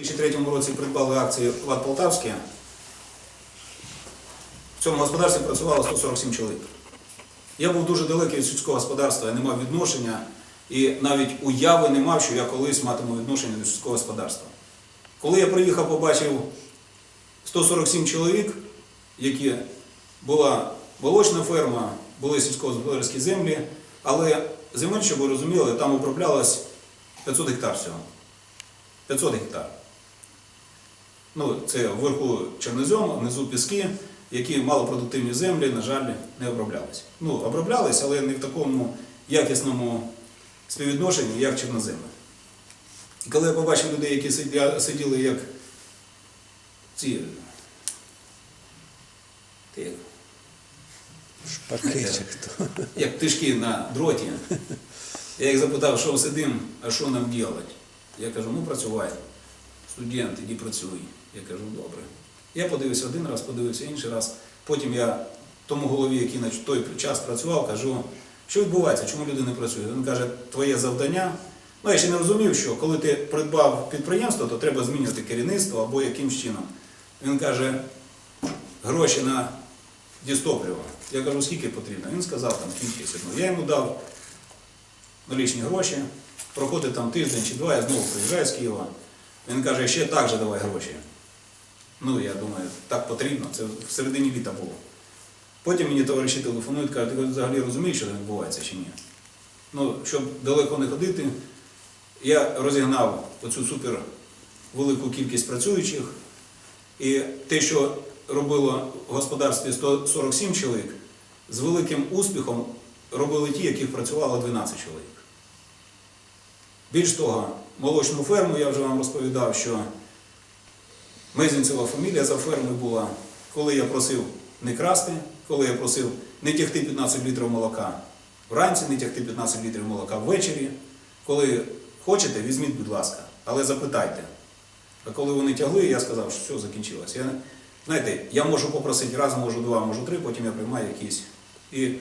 2003 році придбали акції ВАД Полтавське. В цьому господарстві працювало 147 чоловік. Я був дуже далекий від сільського господарства, я не мав відношення і навіть уяви не мав, що я колись матиму відношення до сільського господарства. Коли я приїхав, побачив 147 чоловік, які була молочна ферма, були сільськогосподарські землі, але земель, щоб ви розуміли, там управлялось 500 гектар всього. 500 гектар. Ну, це вверху чорнозем, внизу піски, які малопродуктивні землі, на жаль, не оброблялись. Ну, оброблялись, але не в такому якісному співвідношенні, як чорноземи. І коли я побачив людей, які сиділи як ці. Ти хто. як птишки на дроті. Я їх запитав, що сидимо, а що нам робити? Я кажу, ну працювай. Студент, іди працюй. Я кажу, добре. Я подивився один раз, подивився інший раз. Потім я тому голові, який на той час працював, кажу, що відбувається, чому люди не працюють? Він каже, твоє завдання. Ну, я ще не розумів, що коли ти придбав підприємство, то треба змінювати керівництво або якимсь чином. Він каже, гроші на дістопливо. Я кажу, скільки потрібно? Він сказав там кількість. Ну, я йому дав налічні гроші, проходить там тиждень чи два, я знову приїжджаю з Києва. Він каже, ще так же давай гроші. Ну, я думаю, так потрібно, це в середині літа було. Потім мені товариші телефонують, кажуть, ти взагалі розумієш, що відбувається чи ні? Ну, щоб далеко не ходити, я розігнав оцю супер велику кількість працюючих. І те, що робило в господарстві 147 чоловік, з великим успіхом робили ті, яких працювало 12 чоловік. Більш того, молочну ферму я вже вам розповідав, що Мезінцева фамілія за фермою була, коли я просив не красти, коли я просив не тягти 15 літрів молока вранці, не тягти 15 літрів молока ввечері. Коли хочете, візьміть, будь ласка, але запитайте. А коли вони тягли, я сказав, що все закінчилось. Я, знаєте, я можу попросити раз, можу два, можу три, потім я приймаю якісь. І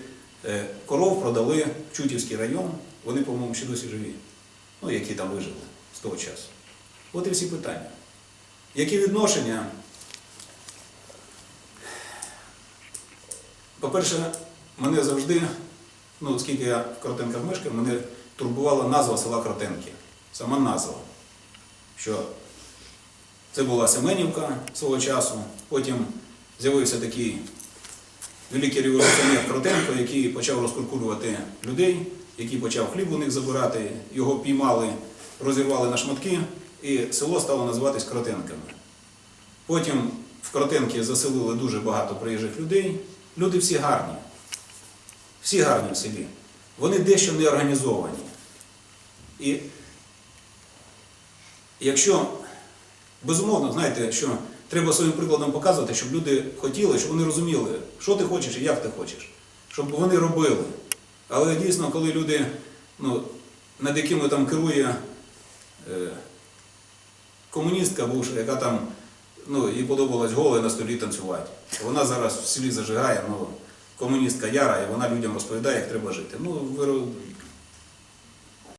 е, коров продали в Чутівський район, вони, по-моєму, ще досі живі. Ну, які там вижили з того часу. От і всі питання. Які відношення? По-перше, мене завжди, ну, оскільки я в Кротенках мешкав, мене турбувала назва села Кротенки. Сама назва. Що це була Семенівка свого часу, потім з'явився такий великий революціонер Кротенко, який почав розкуркулювати людей, який почав хліб у них забирати, його піймали, розірвали на шматки, і село стало називатись Кротенками. Потім в Кротенки заселили дуже багато приїжджих людей. Люди всі гарні. Всі гарні в селі. Вони дещо не організовані. І якщо, безумовно, знаєте, що треба своїм прикладом показувати, щоб люди хотіли, щоб вони розуміли, що ти хочеш і як ти хочеш, щоб вони робили. Але дійсно, коли люди, ну, над якими там керує е, комуністка бувша, яка там, ну, їй подобалось голе на столі танцювати. Вона зараз в селі зажигає, ну, комуністка Яра, і вона людям розповідає, як треба жити. Ну, ви